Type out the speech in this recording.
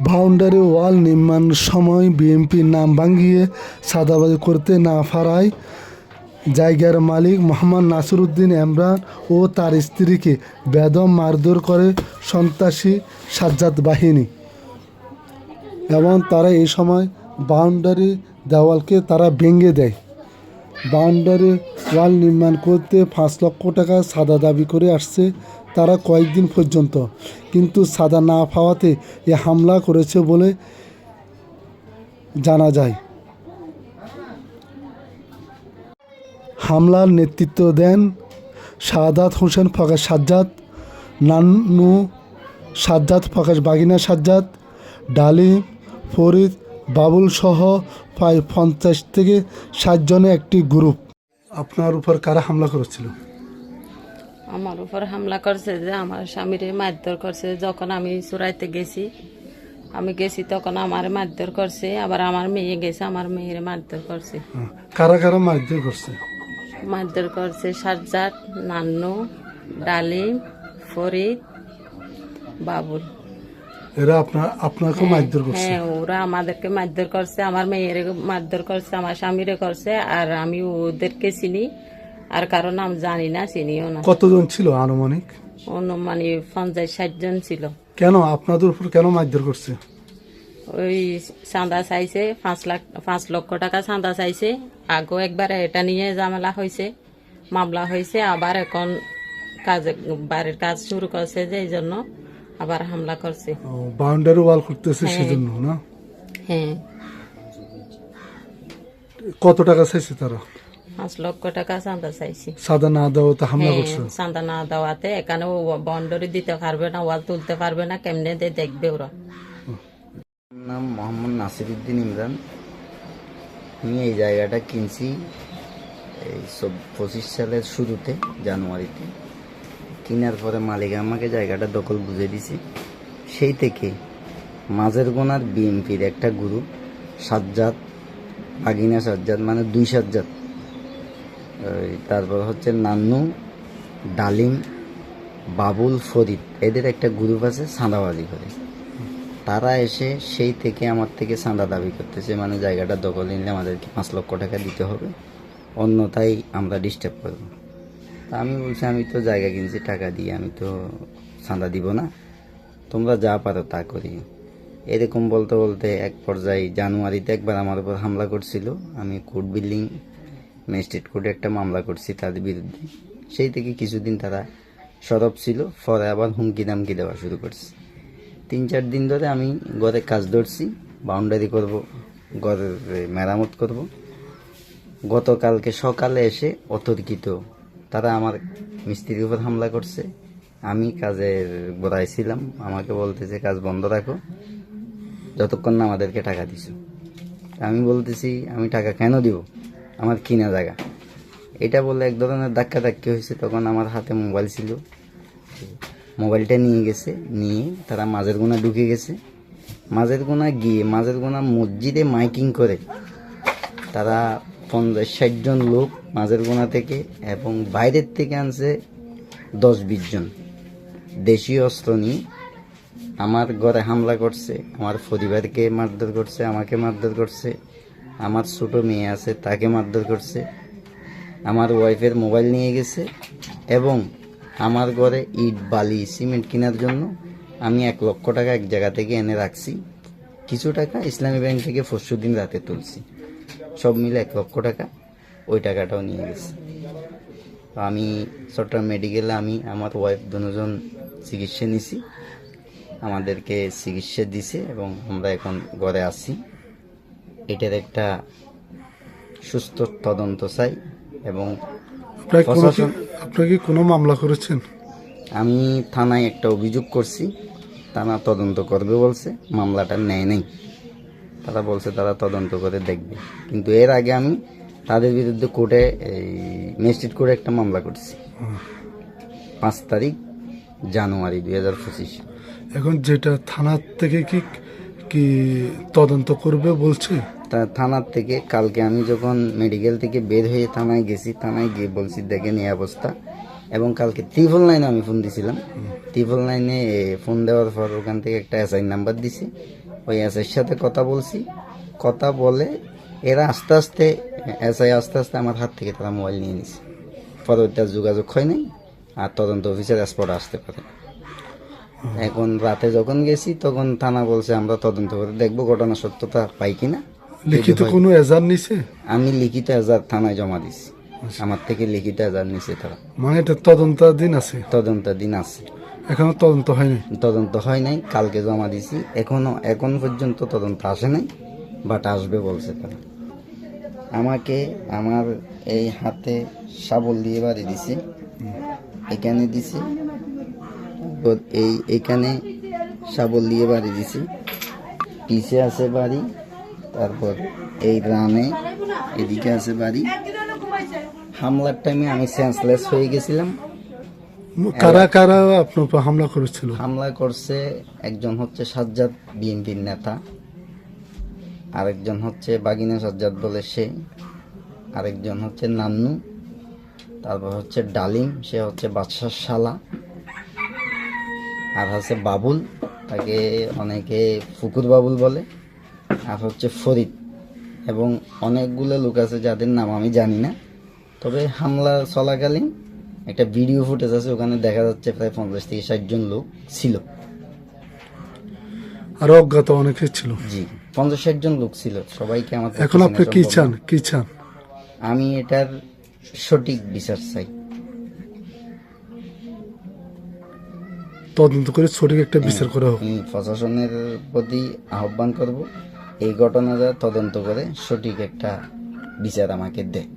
Boundary wall নির্মাণের সময় বিএনপির নাম ভাঙিয়ে সাদাবাজি করতে না পারায় জায়গার মালিক মোহাম্মদ নাসিরুদ্দিন এমরান ও তার স্ত্রীকে বেদম মারধর করে সন্ত্রাসী সাজ্জাদ বাহিনী। এবং তারা এই সময় বাউন্ডারি দেওয়ালকে তারা ভেঙে দেয়। বাউন্ডারি ওয়াল নির্মাণ করতে পাঁচ লক্ষ টাকা সাদা দাবি করে আসছে তারা কয়েকদিন পর্যন্ত। কিন্তু সাদা না পাওয়াতে এ হামলা করেছে বলে জানা যায়। হামলার নেতৃত্ব দেন শাহাদাত হোসেন ফকাশ সাজ্জাদ নান্নু সাজ্জাদ ফকাশ বাগিনা সাজ্জাদ, ডালিম, ফরিদ বাবুল সহ প্রায় পঞ্চাশ থেকে ষাট একটি গ্রুপ। আপনার উপর কারা হামলা করেছিল? আমার উপর হামলা করছে যে আমার স্বামীরে মারধর করছে। যখন আমি চুরাইতে গেছি আমি গেছি তখন আমার মারধর করছে আবার আমার মেয়ে গেছে আমার মেয়ের মারধর করছে। হ্যাঁ, কারা কারা মারধর করছে? মারধর করছে সাজ্জাদ নান্নু ডালিম ফরিদ বাবুল। এরা আপনার আপনাকে মারধর করছে। হ্যাঁ ওরা আমাদেরকে মারধর করছে আমার মেয়ের মারধর করছে আমার স্বামীরে করছে আর আমি ওদেরকে চিনি আর কারও নাম জানি না চিনিও না। কতজন ছিল আনুমানিক? অনুমানে পঞ্চাশ ষাট জন ছিল। কেন? আপনাদের উপর কেন মারধর করছে? ওই চাঁদা চাইছে পাঁচ লাখ পাঁচ লক্ষ টাকা চাঁদা চাইছে। আগেও একবার এটা নিয়ে ঝামেলা হয়েছে মামলা হয়েছে আবার এখন কাজ বাড়ির কাজ শুরু করছে যে এই জন্য আবার হামলা করছে। বাউন্ডারি ওয়াল করতেছে সেজন্য না? হ্যাঁ। কত টাকা চাইছে তারা? পাঁচ লক্ষ টাকা চাঁদা চাইছে। সাদা না দেওয়াতে হামলা হ্যাঁ, করছে? চাঁদা না দেওয়াতে এখানে বন্ডরি দিতে পারবে না ওয়াল তুলতে পারবে না কেমনে দিয়ে দেখবে ওরা। নাম মোহাম্মদ নাসিরুদ্দিন ইমরান। আমি এই জায়গাটা কিনছি এই সব পঁচিশ সালের শুরুতে জানুয়ারিতে। কেনার পরে মালিক আমাকে জায়গাটা দখল বুঝে দিছে। সেই থেকে মাঝের গোনার বিএনপির একটা গ্রুপ সাজ্জাদ, বাগিনা সাজ্জাদ মানে দুই সাজ্জাদ তারপর হচ্ছে নান্নু, ডালিম, বাবুল, ফরিদ, এদের একটা গ্রুপ আছে সাঁদাবাজি করে। তারা এসে সেই থেকে আমার থেকে চাঁদা দাবি করতেছে মানে জায়গাটা দখল নিলে আমাদেরকে পাঁচ লক্ষ টাকা দিতে হবে, অন্যথায় আমরা ডিস্টার্ব করব। তা আমি বলছি, আমি তো জায়গা কিনছি, টাকা দিয়ে আমি তো চাঁদা দিব না। তোমরা যা পারো তা করি। এরকম বলতে বলতে এক পর্যায়ে জানুয়ারিতে একবার আমার উপর হামলা করছিল। আমি কোর্ট বিল্ডিং, ম্যাজিস্ট্রেট কোর্টে একটা মামলা করছি তাদের বিরুদ্ধে। সেই থেকে কিছুদিন তারা সরব ছিল, পরে আবার হুমকি দামকি দেওয়া শুরু করছে। তিন চার দিন ধরে আমি ঘরে কাজ ধরছি বাউন্ডারি করব, ঘরের মেরামত করব। গতকালকে সকালে এসে অতর্কিত তারা আমার মিস্ত্রির উপর হামলা করছে। আমি কাজের গোড়ায় ছিলাম। আমাকে বলতেছে কাজ বন্ধ রাখো। যতক্ষণ না আমাদেরকে টাকা দিছো। আমি বলতেছি, আমি টাকা কেন দিব? আমার কিনা জায়গা। এটা বলে এক ধরনের ধাক্কা ধাক্কি হয়েছে। তখন আমার হাতে মোবাইল ছিল। মোবাইলটা নিয়ে গেছে। নিয়ে তারা মাঝের গোনা ঢুকে গেছে। মাঝের গোনা গিয়ে, মাঝের গোনা মসজিদে মাইকিং করে। তারা পঞ্চাশ, ষাট জন লোক মাঝের গোনা থেকে এবং বাইরের থেকে আনছে দশ, বিশ জন। দেশীয় অস্ত্র নিয়ে আমার ঘরে হামলা করছে, আমার পরিবারকে মারধর করছে, আমাকে মারধর করছে, আমার ছোট মেয়ে আছে, তাকে মারধর করছে, আমার ওয়াইফের মোবাইল নিয়ে গেছে এবং আমার ঘরে ইট, বালি, সিমেন্ট কেনার জন্য আমি এক লক্ষ টাকা এক জায়গা থেকে এনে রাখছি। কিছু টাকা ইসলামী ব্যাংক থেকে পরশু দিন রাতে তুলছি। সব মিলে এক লক্ষ টাকা ওই টাকাটাও নিয়ে গেছে। তো আমি চট্টগ্রাম মেডিকেলে আমি আমার ওয়াইফ দুজন চিকিৎসা নিছি আমাদেরকে চিকিৎসা দিছে এবং আমরা এখন ঘরে আছি। এটার একটা সুস্থ তদন্ত চাই এবং আপনাকে কোনো আপনাকে কোনো মামলা করেছেন? আমি থানায় একটা অভিযোগ করছি থানা তদন্ত করবে বলছে মামলাটা নেয় নাই। তারা বলছে তারা তদন্ত করে দেখবে। কিন্তু এর আগে আমি তাদের বিরুদ্ধে কোর্টে এই ম্যাজিস্ট্রেট কোর্টে একটা মামলা করছি। পাঁচ তারিখ জানুয়ারি দুই হাজার পঁচিশ। এখন যেটা থানার থেকে কি কি তদন্ত করবে বলছে? তা থানার থেকে কালকে আমি যখন মেডিকেল থেকে বের হয়ে থানায় গেছি থানায় গিয়ে বলছি দেখেন এই অবস্থা। এবং কালকে ত্রিপল লাইনে আমি ফোন দিছিলাম। ত্রিপল লাইনে ফোন দেওয়ার পর ওখান থেকে একটা এসআই নাম্বার দিছি। ওই এসআইয়ের সাথে কথা বলছি। কথা বলে এরা আস্তে আস্তে এসআই আস্তে আস্তে আমার হাত থেকে তারা মোবাইল নিয়ে নিছে। পরবর্তী যোগাযোগ হয় নাই আর তদন্ত অফিসার স্পট আসতে পারে। এখন রাতে যখন গেছি তখন থানা বলছে আমরা তদন্ত করে দেখব ঘটনা সত্যতা পাই কিনা। লিখিত কোনো এজার নিছে? আমি লিখিত এজার থানায় জমা দিছি। আমার থেকে লিখিত এজার নিছে তারা। মানে এটা তদন্তাধীন আছে? তদন্ত দিন আছে। এখনও তদন্ত হয়নি তদন্ত হয় নাই কালকে জমা দিছি। এখনও এখন পর্যন্ত তদন্ত আসে নাই বাট আসবে বলছে তারা। আমাকে আমার এই হাতে শাবল দিয়ে বাড়ি দিছে। এখানে দিছে। এই এখানে শাবল দিয়ে বাড়ি দিছি। পিছে আছে বাড়ি। তারপর এই রানে এদিকে আছে বাড়ি। হামলার টাইমে আমি সেন্সলেস হয়ে গেছিলাম। কারা কারা আপনার উপর হামলা করেছিল? হামলা করছে একজন হচ্ছে সাজ্জাদ বিএনপির নেতা আরেকজন হচ্ছে বাগিনা সাজ্জাদ বলে সে আরেকজন হচ্ছে নান্নু তারপর হচ্ছে ডালিম সে হচ্ছে বাদশার শালা আর হচ্ছে বাবুল তাকে অনেকে ফুকুর বাবুল বলে। আর হচ্ছে ফরিদ। এবং অনেকগুলো লোক আছে যাদের নাম আমি জানি না। তবে হামলা চলাকালীন একটা ভিডিও ফুটেজ আছে ওখানে দেখা যাচ্ছে প্রায় পঞ্চাশ থেকে ষাট জন লোক ছিল। আর অজ্ঞাত অনেকে ছিল। জি পঞ্চাশ ষাট জন লোক ছিল। সবাইকে আমার এখন আপনি কি চান। কি চান? আমি এটার সঠিক বিচার চাই। তদন্ত করে সঠিক একটা বিচার করা হোক। প্রশাসনের প্রতি আহ্বান করব। এই ঘটনাটা তদন্ত করে সঠিক একটা বিচার আমাকে দেয়